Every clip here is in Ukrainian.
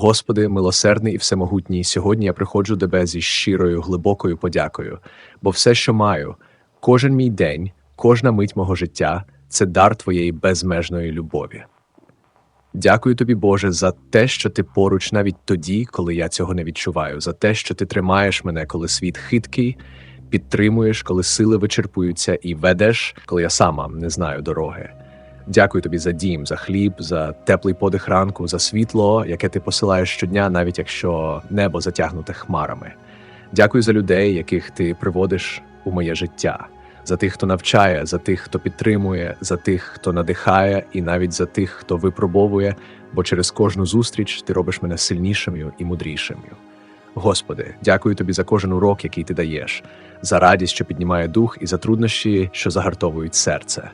Господи, милосердний і всемогутній, сьогодні я приходжу Тебе зі щирою, глибокою подякою, бо все, що маю, кожен мій день, кожна мить мого життя це дар Твоєї безмежної любові. Дякую тобі, Боже, за те, що ти поруч навіть тоді, коли я цього не відчуваю, за те, що ти тримаєш мене, коли світ хиткий, підтримуєш, коли сили вичерпуються, і ведеш, коли я сама не знаю дороги. Дякую тобі за дім, за хліб, за теплий подих ранку, за світло, яке ти посилаєш щодня, навіть якщо небо затягнуте хмарами. Дякую за людей, яких ти приводиш у моє життя, за тих, хто навчає, за тих, хто підтримує, за тих, хто надихає, і навіть за тих, хто випробовує, бо через кожну зустріч ти робиш мене сильнішою і мудрішою. Господи, дякую тобі за кожен урок, який ти даєш, за радість, що піднімає дух, і за труднощі, що загартовують серце.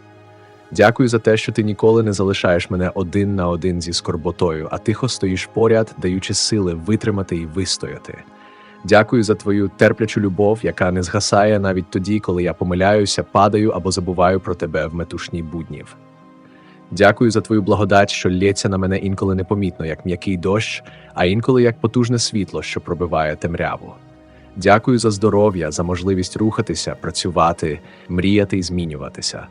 Дякую за те, що ти ніколи не залишаєш мене один на один зі скорботою, а тихо стоїш поряд, даючи сили витримати і вистояти. Дякую за твою терплячу любов, яка не згасає навіть тоді, коли я помиляюся, падаю або забуваю про тебе в метушній буднів. Дякую за твою благодать, що лється на мене інколи непомітно, як м'який дощ, а інколи як потужне світло, що пробиває темряву. Дякую за здоров'я, за можливість рухатися, працювати, мріяти і змінюватися.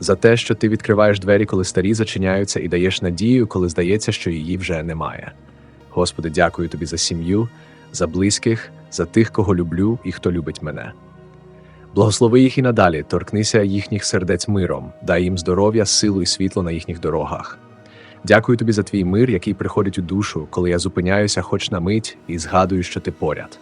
За те, що ти відкриваєш двері, коли старі зачиняються, і даєш надію, коли здається, що її вже немає. Господи, дякую тобі за сім'ю, за близьких, за тих, кого люблю і хто любить мене. Благослови їх і надалі, торкнися їхніх сердець миром, дай їм здоров'я, силу і світло на їхніх дорогах. Дякую тобі за твій мир, який приходить у душу, коли я зупиняюся хоч на мить і згадую, що ти поряд.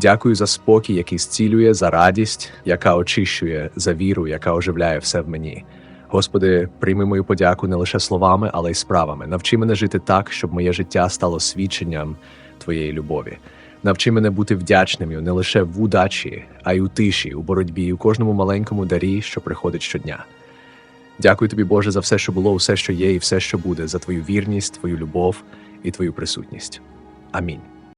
Дякую за спокій, який зцілює, за радість, яка очищує, за віру, яка оживляє все в мені. Господи, прийми мою подяку не лише словами, але й справами. Навчи мене жити так, щоб моє життя стало свідченням Твоєї любові. Навчи мене бути вдячним не лише в удачі, а й у тиші, у боротьбі, у кожному маленькому дарі, що приходить щодня. Дякую тобі, Боже, за все, що було, все, що є, і все, що буде, за твою вірність, твою любов і твою присутність. Амінь.